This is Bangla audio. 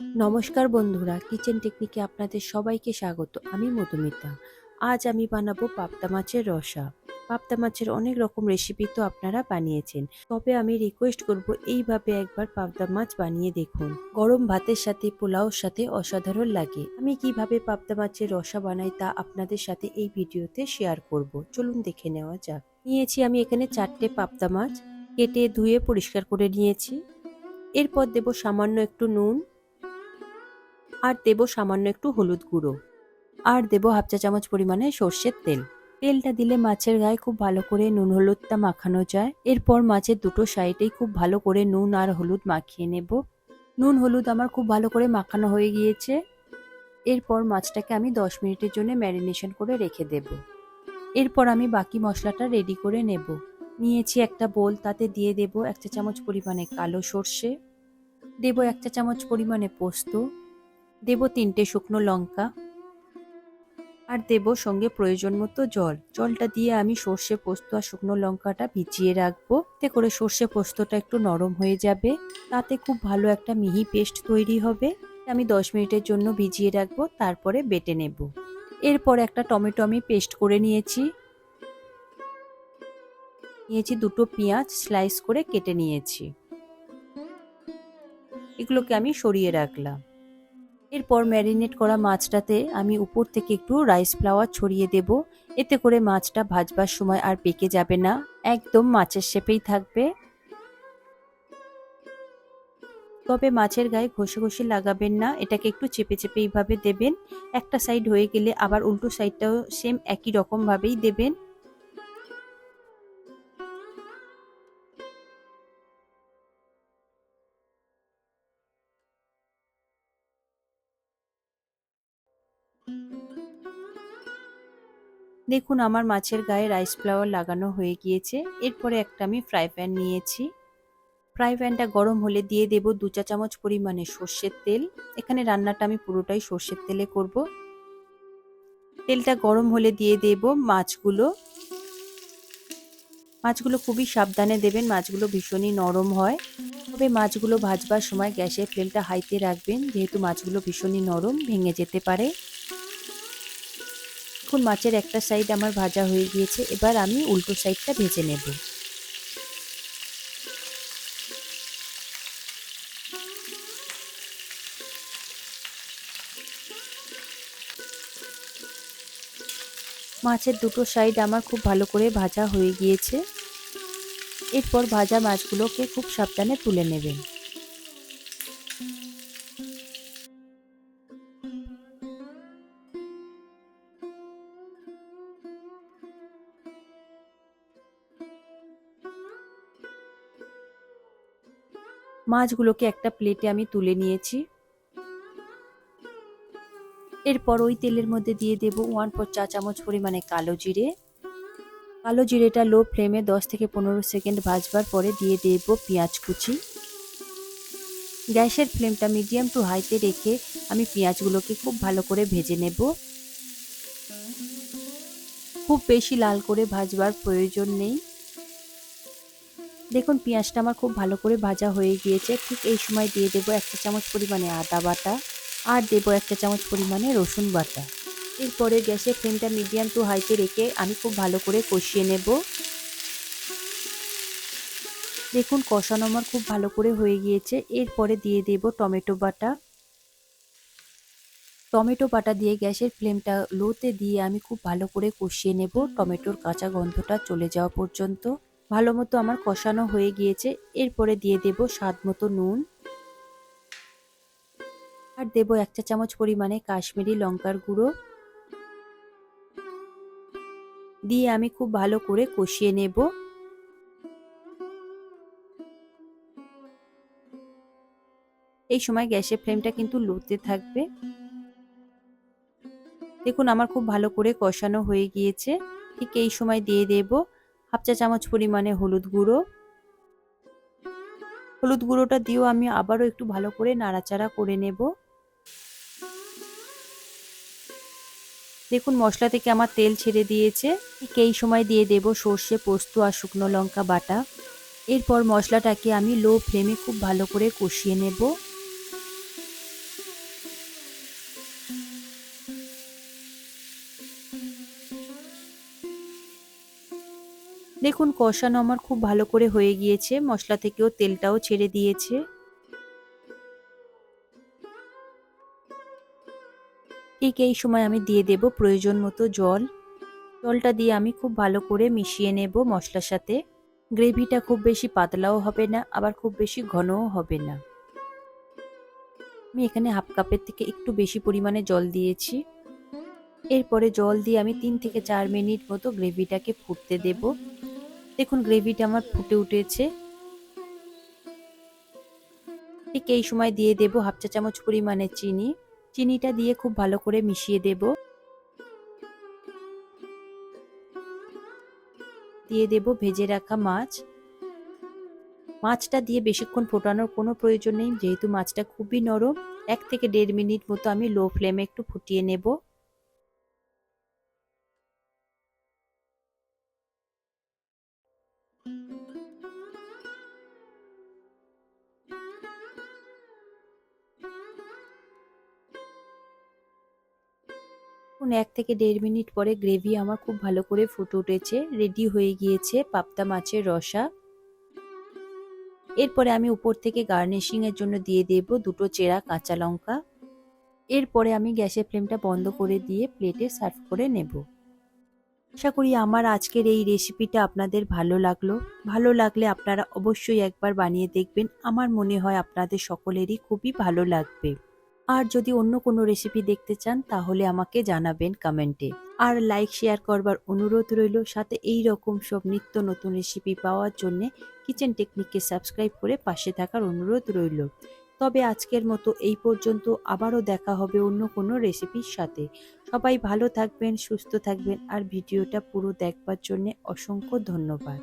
নমস্কার বন্ধুরা কিচেন টেকনিকে আপনাদের সবাইকে স্বাগত। আমি মধুমিতা। আজ আমি বানাবো পাবদা মাছের রসা। পাবদা মাছের অনেক রকম রেসিপি তো আপনারা বানিয়েছেন। তবে আমি রিকোয়েস্ট করব এইভাবে একবার পাবদা মাছ বানিয়ে দেখুন। গরম ভাতের সাথে, পোলাওর সাথে অসাধারণ লাগে। আমি কীভাবে পাবদা মাছের রসা বানাই তা আপনাদের সাথে এই ভিডিওতে শেয়ার করব। চলুন দেখে নেওয়া যাক। নিয়েছি আমি এখানে চারটে পাবদা মাছ। কেটে ধুয়ে পরিষ্কার করে নিয়েছি। এরপর দেব সামান্য একটু নুন। আর দেব সামান্য একটু হলুদ গুঁড়ো। আর দেব হাফ চা চামচ পরিমাণে সর্ষের তেল। তেলটা দিলে মাছের গায়ে খুব ভালো করে নুন হলুদটা মাখানো যায়। এরপর মাছের দুটো সাইডেই খুব ভালো করে নুন আর হলুদ মাখিয়ে নেব। নুন হলুদ আমার খুব ভালো করে মাখানো হয়ে গিয়েছে। এরপর মাছটাকে আমি দশ মিনিটের জন্য ম্যারিনেশন করে রেখে দেব। এরপর আমি বাকি মশলাটা রেডি করে নেব। নিয়েছি একটা বোল, তাতে দিয়ে দেব এক চা চামচ পরিমাণে কালো সর্ষে। দেব এক চা চামচ পরিমাণে পোস্ত। দেব তিনটে শুকনো লঙ্কা আর দেব সঙ্গে প্রয়োজন মতো জল। জলটা দিয়ে আমি সর্ষে পোস্ত আর শুকনো লঙ্কাটা ভিজিয়ে রাখব। এতে করে সর্ষে পোস্তটা একটু নরম হয়ে যাবে। তাতে খুব ভালো একটা মিহি পেস্ট তৈরি হবে। আমি দশ মিনিটের জন্য ভিজিয়ে রাখব, তারপরে বেটে নেব। এরপর একটা টমেটো আমি পেস্ট করে নিয়েছি। নিয়েছি দুটো পেঁয়াজ স্লাইস করে কেটে নিয়েছি। এগুলোকে আমি সরিয়ে রাখলাম। এরপর ম্যারিনেট করা মাছটাতে আমি উপর থেকে একটু রাইস ফ্লাওয়ার ছড়িয়ে দেব। এতে করে মাছটা ভাজবার সময় আর পেকে যাবে না। একদম মাছের শেপেই থাকবে। তবে মাছের গায়ে ঘষে ঘষে লাগাবেন না, এটাকে একটু চেপে চেপে এইভাবে দেবেন। একটা সাইড হয়ে গেলে আবার উল্টো সাইডটাও সেম একই রকম ভাবেই দেবেন। দেখুন, আমার মাছের গায়ে রাইস ফ্লাওয়ার লাগানো হয়ে গিয়েছে। এরপরে একটা আমি ফ্রাই প্যান নিয়েছি। ফ্রাই প্যানটা গরম হলে দিয়ে দেব দু চা চামচ পরিমাণে সর্ষের তেল। এখানে রান্নাটা আমি পুরোটাই সর্ষের তেলে করব। তেলটা গরম হলে দিয়ে দেব মাছগুলো। মাছগুলো খুবই সাবধানে দেবেন, মাছগুলো ভীষণই নরম হয়। তবে মাছগুলো ভাজবার সময় গ্যাসের ফ্লেমটা হাইতে রাখবেন, যেহেতু মাছগুলো ভীষণই নরম, ভেঙে যেতে পারে। দেখুন, মাছের একটা সাইড আমার ভাজা হয়ে গিয়েছে, এবার আমি উল্টো সাইডটা ভেজে নেব। মাছের দুটো সাইড আমার খুব ভালো করে ভাজা হয়ে গিয়েছে। এরপর ভাজা মাছগুলোকে খুব সাবধানে তুলে নেবেন। মাছগুলোকে একটা প্লেটে আমি তুলে নিয়েছি। এরপর ওই তেলের মধ্যে দিয়ে দেব ওয়ান ফোর চা চামচ পরিমাণে কালো জিরে। কালো জিরেটা লো ফ্লেমে দশ থেকে পনেরো সেকেন্ড ভাজবার পরে দিয়ে দেব পেঁয়াজ কুচি। গ্যাসের ফ্লেমটা মিডিয়াম টু হাইতে রেখে আমি পেঁয়াজগুলোকে খুব ভালো করে ভেজে নেব। খুব বেশি লাল করে ভাজবার প্রয়োজন নেই। দেখুন, পেঁয়াজটা আমার খুব ভালো করে ভাজা হয়ে গিয়েছে। ঠিক এই সময় দিয়ে দেবো একটা চামচ পরিমাণে আদা বাটা আর দেবো একটা চামচ পরিমাণে রসুন বাটা। এরপরে গ্যাসের ফ্লেমটা মিডিয়াম টু হাইতে রেখে আমি খুব ভালো করে কষিয়ে নেব। দেখুন, কষানো আমার খুব ভালো করে হয়ে গিয়েছে। এরপরে দিয়ে দেব টমেটো বাটা। টমেটো বাটা দিয়ে গ্যাসের ফ্লেমটা লোতে দিয়ে আমি খুব ভালো করে কষিয়ে নেব। টমেটোর কাঁচা গন্ধটা চলে যাওয়া পর্যন্ত। ভালো মতো আমার কষানো হয়ে গিয়েছে। এরপরে দিয়ে দেব স্বাদ মতো নুন। আর দেব এক চা চামচ পরিমাণে কাশ্মীরি লঙ্কার গুঁড়ো। দিয়ে আমি খুব ভালো করে কষিয়ে নেব। এই সময় গ্যাসের ফ্লেমটা কিন্তু লোতে থাকবে। দেখুন, আমার খুব ভালো করে কষানো হয়ে গিয়েছে। ঠিক এই সময় দিয়ে দেব হাফ চা চামচ পরিমাণে হলুদ গুঁড়ো। হলুদ গুঁড়োটা দিয়েও আমি আবারও একটু ভালো করে নাড়াচাড়া করে নেব। দেখুন মশলা থেকে আমার তেল ছেড়ে দিয়েছে। ঠিক এই সময় দিয়ে দেব সর্ষে, পোস্ত আর শুকনো লঙ্কা বাটা। এরপর মশলাটাকে আমি লো ফ্লেমে খুব ভালো করে কষিয়ে নেব। দেখুন, কষানো আমার খুব ভালো করে হয়ে গিয়েছে। মশলা থেকেও তেলটাও ছেড়ে দিয়েছে। ঠিক এই সময় আমি দিয়ে দেব প্রয়োজন মতো জল। জলটা দিয়ে আমি খুব ভালো করে মিশিয়ে নেব মশলার সাথে। গ্রেভিটা খুব বেশি পাতলাও হবে না, আবার খুব বেশি ঘনও হবে না। আমি এখানে হাফ কাপের থেকে একটু বেশি পরিমাণে জল দিয়েছি। এরপরে জল দিয়ে আমি তিন থেকে চার মিনিট মতো গ্রেভিটাকে ফুটতে দেব। দেখুন গ্রেভিটা আমার ফুটে উঠেছে। ঠিক এই সময় দিয়ে দেব হাফ চা চামচ পরিমাণে চিনি। চিনিটা দিয়ে খুব ভালো করে মিশিয়ে দেব। দিয়ে দেব ভেজে রাখা মাছ। মাছটা দিয়ে বেশিক্ষণ ফোটানোর কোনো প্রয়োজন নেই, যেহেতু মাছটা খুবই নরম, এক থেকে দেড় মিনিট মতো আমি লো ফ্লেমে একটু ফুটিয়ে নেব। এক থেকে দেড় মিনিট পরে গ্রেভি আমার খুব ভালো করে ফুটে উঠেছে রেডি হয়ে গিয়েছে পাবদা মাছের রসা। এরপরে আমি উপর থেকে গার্নিশিং এর জন্য দিয়ে দেব দুটো চেরা কাঁচা লঙ্কা। এরপরে আমি গ্যাসের ফ্লেমটা বন্ধ করে দিয়ে প্লেটে সার্ভ করে নেব। আশা করি আমার আজকের এই রেসিপিটা আপনাদের ভালো লাগল। ভালো লাগলে আপনারা অবশ্যই একবার বানিয়ে দেখবেন। আমার মনে হয় আপনাদের সকলেরই খুবই ভালো লাগবে। আর যদি অন্য কোনো রেসিপি দেখতে চান, তাহলে আমাকে জানাবেন কমেন্টে আর লাইক শেয়ার করবার অনুরোধ রইল, সাথে এই রকম সব নিত্য নতুন রেসিপি পাওয়ার জন্যে কিচেন টেকনিককে সাবস্ক্রাইব করে পাশে থাকার অনুরোধ রইল। তবে আজকের মতো এই পর্যন্ত, আবারও দেখা হবে অন্য কোনো রেসিপির সাথে। সবাই ভালো থাকবেন, সুস্থ থাকবেন, আর ভিডিওটা পুরো দেখবার জন্যে অসংখ্য ধন্যবাদ।